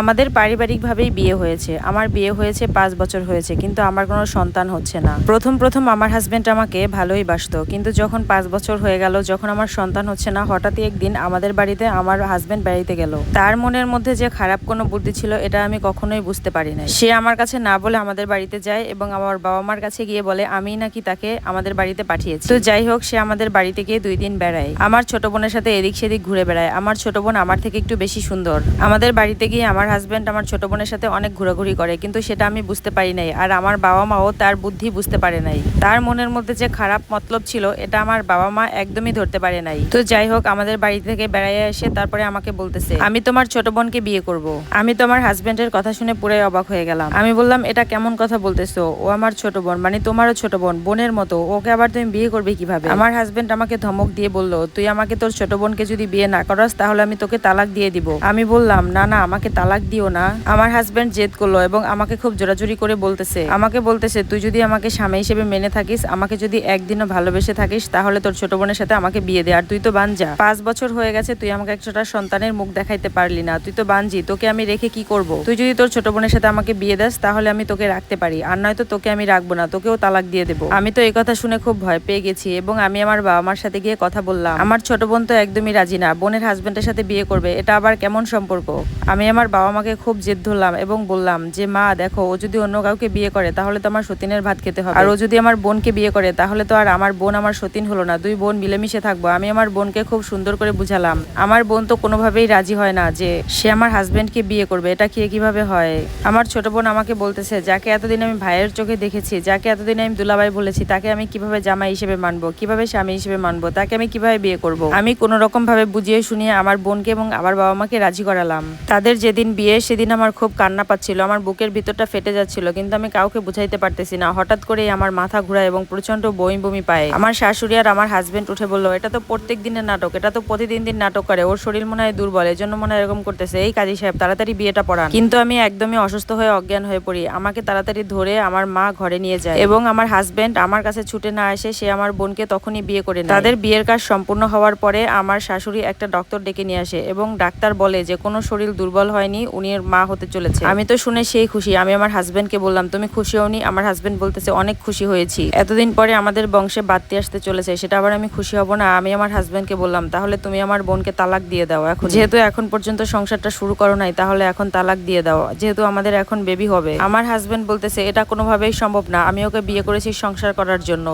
আমাদের পারিবারিকভাবেই বিয়ে হয়েছে। আমার বিয়ে হয়েছে পাঁচ বছর হয়েছে, কিন্তু আমার কোনো সন্তান হচ্ছে না। প্রথম প্রথম আমার হাজবেন্ড আমাকে ভালোই বাসতো, কিন্তু যখন পাঁচ বছর হয়ে গেল, যখন আমার সন্তান হচ্ছে না, হঠাৎই একদিন আমাদের বাড়িতে আমার হাজবেন্ড বাড়িতে গেল। তার মনের মধ্যে যে খারাপ কোনো বুদ্ধি ছিল, এটা আমি কখনোই বুঝতে পারি না সে আমার কাছে না বলে আমাদের বাড়িতে যায় এবং আমার বাবা মার কাছে গিয়ে বলে আমি নাকি তাকে আমাদের বাড়িতে পাঠিয়েছি। তো যাই হোক, সে আমাদের বাড়িতে গিয়ে দুই দিন বেড়ায়। আমার ছোট বোনের সাথে এদিক সেদিক ঘুরে বেড়ায়। আমার ছোট বোন আমার থেকে একটু বেশি সুন্দর। আমাদের বাড়িতে গিয়ে আমার হাজবেন্ড আমার ছোট বোনের সাথে অনেক ঘোরাঘুরি করে, কিন্তু সেটা আমি বুঝতে পারি নাই। আর আমার বাবা মাও তার বুদ্ধি বুঝতে পারে নাই। তার মনের মধ্যে যে খারাপ মতলব ছিল, এটা আমার বাবা মা একদমই ধরতে পারে নাই। তো যাই হোক, আমাদের বাড়ি থেকে বেড়াইয়ে এসে তারপরে আমাকে বলতেছে, আমি তোমার ছোট বোনকে বিয়ে করব। আমি তোমার হাজবেন্ডের কথা শুনে পুরাই অবাক হয়ে গেলাম। আমি বললাম, এটা কেমন কথা বলতেছো? ও আমার ছোট বোন মানে তোমারও ছোট বোন, বোনের মতো। ওকে আবার তুমি বিয়ে করবে কীভাবে? আমার হাজবেন্ড আমাকে ধমক দিয়ে বলল, তুই আমাকে তোর ছোট বোনকে যদি বিয়ে না করাস, তাহলে আমি তোকে তালাক দিয়ে দিব। আমি বললাম, না না, আমাকে তালাক দিও না। আমার হাজবেন্ড জেদ করল এবং আমাকে খুব জোরাজুরি করে বলতেছে। আমাকে বলতেছে, তুই যদি আমাকে স্বামী হিসেবে মেনে থাকিস, আমাকে যদি একদিনও ভালোবেসে থাকিস, তাহলে তোর ছোট বোনের সাথে আমাকে বিয়ে দে। আর তুই তো বানজা পাঁচ বছর হয়ে গেছে, তুই আমাকে একটা সন্তানের মুখ দেখাইতে পারলি না। তুই তো বানজি তোকে আমি রেখে কি করব? তুই যদি তোর ছোট বোনের সাথে আমাকে বিয়ে দেস, তাহলে আমি তোকে রাখতে পারি। আর নয়তো তোকে আমি রাখব না, তোকেও তালাক দিয়ে দেবো। আমি তো এই কথা শুনে খুব ভয় পেয়ে গেছি এবং আমি আমার বাবা মার সাথে গিয়ে কথা বললাম। আমার ছোট বোন তো একদমই রাজি না। বোনের হাজবেন্ডের সাথে বিয়ে করবে, এটা আবার কেমন সম্পর্ক? আমি আমার বাবা মাকে খুব জেদ ধরলাম এবং বললাম যে, মা, দেখো, ও যদি অন্য কাউকে বিয়ে করে, তাহলে তো আমার সতীনের ভাত খেতে হবে। আর ও যদি আমার বোনকে বিয়ে করে, তাহলে তো আর আমার বোন আমার সতীন হলো না। দুই বোন মিলেমিশে থাকব। আমি আমার বোনকে খুব সুন্দর করে বুঝালাম। আমার বোন তো কোনোভাবেই রাজি হয় না যে, সে আমার হাজবেন্ডকে বিয়ে করবে। এটা কি কীভাবে হয়? আমার ছোট বোন আমাকে বলতেছে, যাকে এতদিন আমি ভাইয়ের চোখে দেখেছি, যাকে এতদিন আমি দুলাভাই বলেছি, তাকে আমি কীভাবে জামাই হিসেবে মানবো? কীভাবে স্বামী হিসেবে মানবো? তাকে আমি কীভাবে বিয়ে করব? আমি কোনো রকম ভাবে বুঝিয়ে শুনিয়ে আমার বোনকে এবং আমার বাবা মাকে রাজি করালাম। তাদের যেদিন বিয়ে সেদিন আমার খুব কান্না পাচ্ছিল, আমার বুকের ভিতরটা ফেটে যাচ্ছিল, কিন্তু আমি কাউকে বুঝাইতে পারতেছি না। হঠাৎ করেই আমার মাথা ঘুরায় এবং প্রচণ্ড বমি বমি পায়। আমার শাশুড়ি আর আমার হাজবেন্ড উঠে বলল, এটা তো প্রত্যেক দিনের নাটক, এটা তো প্রতিদিন দিন নাটক করে, ওর শরীর মনে হয় দুর্বল এর জন্য মনে হয় এরকম করতেছে। এই কাজী সাহেব, তাড়াতাড়ি বিয়েটা পড়ান। কিন্তু আমি একদমই অসুস্থ হয়ে অজ্ঞান হয়ে পড়ি। আমাকে তাড়াতাড়ি ধরে আমার মা ঘরে নিয়ে যায় এবং আমার হাজবেন্ড আমার কাছে ছুটে না এসে সে আমার বোনকে তখনই বিয়ে করে তাদের বিয়ের কাজ সম্পূর্ণ হওয়ার পরে আমার শাশুড়ি একটা ডক্টর ডেকে নিয়ে আসে এবং ডাক্তার বলে যে, কোনো শরীর দুর্বল হয়নি উনি মা হতে চলেছে। আমি তো শুনে সেই খুশি। আমি আমার হাজবেন্ডকে বললাম, তুমি খুশি হওনি? আমার হাজবেন্ড বলতেছে, অনেক খুশি হয়েছি। এতদিন পরে আমাদের বংশে বাড়তে আসতে চলেছে, সেটা আবার আমি খুশি হব না। আমি আমার হাজবেন্ডকে বললাম, তাহলে তুমি আমার বোনকে তালাক দিয়ে দাও এখন। যেহেতু এখন পর্যন্ত সংসারটা শুরু করো নাই, তাহলে এখন তালাক দিয়ে দাও। যেহেতু আমাদের এখন বেবি হবে। আমার হাজবেন্ড বলতেছে, এটা কোনোভাবেই সম্ভব না। আমি ওকে বিয়ে করেছি সংসার করার জন্য।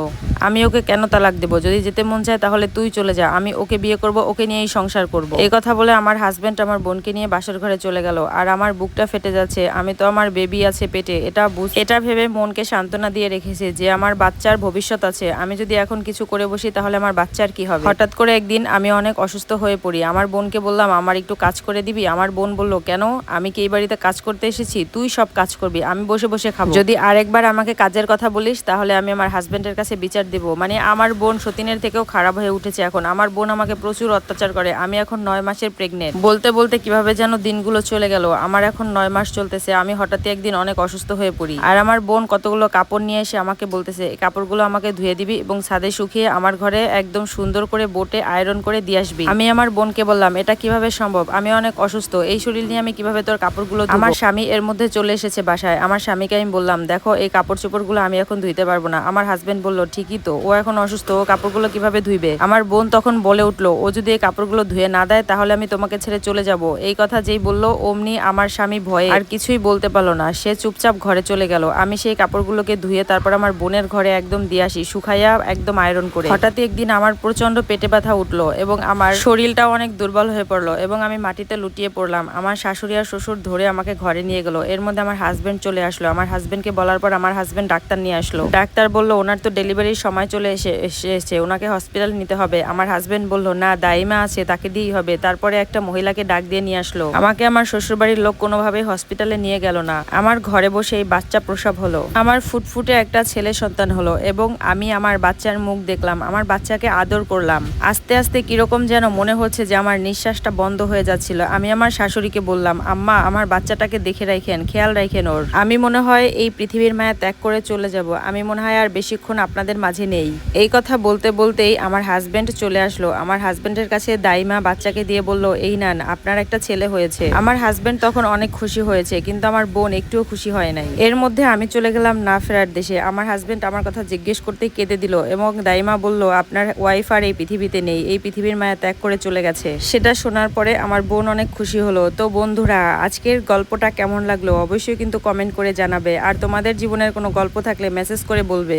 আমি ওকে কেন তালাক দেবো? যদি যেতে মন চায় তাহলে তুই চলে যা। আমি ওকে বিয়ে করব, ওকে নিয়েই সংসার করব। এই কথা বলে আমার হাজব্যান্ড আমার বোনকে নিয়ে বাসর ঘরে চলে গেল। আর আমার বুকটা ফেটে যাচ্ছে। আমি তো আমার বেবি আছে পেটে। এটা বুঝ এটা ভেবে মনকে সান্ত্বনা দিয়ে রেখেছে যে আমার বাচ্চার ভবিষ্যৎ আছে। আমি যদি এখন কিছু করে বসি তাহলে আমার বাচ্চার কি হবে? হঠাৎ করে একদিন আমি অনেক অসুস্থ হয়ে পড়ি। আমার বোনকে বললাম, আমার একটু কাজ করে দিবি? আমার বোন বলল, কেন? আমি কি এই বাড়িতে কাজ করতে এসেছি? তুই সব কাজ করবি। আমি বসে বসে খাব। যদি আরেকবার আমাকে কাজের কথা বলিস তাহলে আমি আমার হাজব্যান্ডের কাছে বিচার দেব। মানে আমার বোন সতীনের থেকেও খারাপ হয়ে উঠেছে এখন। আমার বোন আমাকে প্রচুর অত্যাচার করে। আমি এখন নয় মাসের প্রেগনেন্ট বলতে বলতে কীভাবে যেন দিনগুলো চলে গেল। আমার এখন নয় মাস চলতেছে। আমি হঠাৎ একদিন অনেক অসুস্থ হয়ে পড়ি। আর আমার বোন কতগুলো কাপড় নিয়ে এসে আমাকে বলতেছে কাপড়গুলো আমাকে ধুয়ে দিবি এবং ছাদে শুকিয়ে আমার ঘরে একদম সুন্দর করে বোটে আয়রন করে দিয়ে আসবি। আমি আমার বোনকে বললাম, এটা কীভাবে সম্ভব? আমি অনেক অসুস্থ। এই শরীর নিয়ে আমি কীভাবে তোর কাপড়গুলো আমার স্বামী এর মধ্যে চলে এসেছে বাসায়। আমার স্বামীকে আমি বললাম, দেখো, এই কাপড় চোপড়গুলো আমি এখন ধুইতে পারব না। আমার হাজবেন্ড বলল, ঠিকই তো, ও এখন অসুস্থ, ও কাপড়গুলো কীভাবে ধুইবে? আমার বোন তখন বলে উঠল, ও যদি এই কাপড়গুলো ধুয়ে না দেয়, তাহলে আমি তোমাকে ছেড়ে চলে যাব। এই কথা যেই বলল, অমনি আমার স্বামী ভয়ে আর কিছুই বলতে পারল না। সে চুপচাপ ঘরে চলে গেল। আমি সেই কাপড়গুলোকে ধুয়ে তারপর আমার বোনের ঘরে একদম দিয়ে আসি, শুকাইয়া একদম আয়রন করে। হঠাৎ একদিন আমার প্রচণ্ড পেটে ব্যথা উঠল এবং আমার শরীরটাও অনেক দুর্বল হয়ে পড়ল এবং আমি মাটিতে লুটিয়ে পড়লাম। আমার শাশুড়ি আর শ্বশুর ধরে আমাকে ঘরে নিয়ে গেল। এর মধ্যে আমার হাজবেন্ড চলে আসলো। আমার হাজবেন্ডকে বলার পর আমার হাজবেন্ড ডাক্তার নিয়ে আসলো। ডাক্তার বলল, ওনার তো ডেলিভারির সময় চলে এসে এসেছে ওনাকে হসপিটাল নিতে হবে। আমার হাজবেন্ড বলল, না, দাইমা আছে, তাকে দিয়েই হবে। তারপরে একটা মহিলাকে ডাক দিয়ে নিয়ে আসলো। আমাকে আমার শ্বশুরবাড়ির লোক কোনোভাবে হসপিটালে নিয়ে গেল না। আমার ঘরে বসে এই বাচ্চা প্রসব হলো। আমার ফুটফুটে একটা ছেলে সন্তান হলো এবং আমি আমার বাচ্চার মুখ দেখলাম। আমার বাচ্চাকে আদর করলাম। আস্তে আস্তে কীরকম যেন মনে হচ্ছে যে আমার নিঃশ্বাসটা বন্ধ হয়ে যাচ্ছিল। আমি আমার শাশুড়িকে বললাম, আম্মা, আমার বাচ্চাটাকে দেখে রাখেন, খেয়াল রাখেন ওর। আমি মনে হয় এই পৃথিবীর মায়া ত্যাগ করে চলে যাব। আমি মনে হয় আর বেশিক্ষণ আপনাদের মাঝে নেই। এই কথা বলতে বলতেই আমার হাজবেন্ড চলে আসলো। আমার হাজবেন্ডের কাছে দাইমা বাচ্চাকে দিয়ে বলল, এই নেন, আপনার একটা ছেলে হয়েছে। আমার হাজবেন্ড তখন অনেক খুশি হয়েছে, কিন্তু আমার বোন একটুও খুশি হয় নাই। এর মধ্যে আমি চলে গেলাম না ফেরার দেশে। আমার হাজবেন্ড আমার কথা জিজ্ঞেস করতে কেঁদে দিল এবং দাইমা বলল, আপনার ওয়াইফ আর এই পৃথিবীতে নেই। এই পৃথিবীর মায়া ত্যাগ করে চলে গেছে। সেটা শোনার পরে আমার বোন অনেক খুশি হলো। তো বন্ধুরা, আজকের গল্পটা কেমন লাগল? অবশ্যই কিন্তু কমেন্ট করে জানাবে। আর তোমাদের জীবনের কোনো গল্প থাকলে মেসেজ করে বলবে।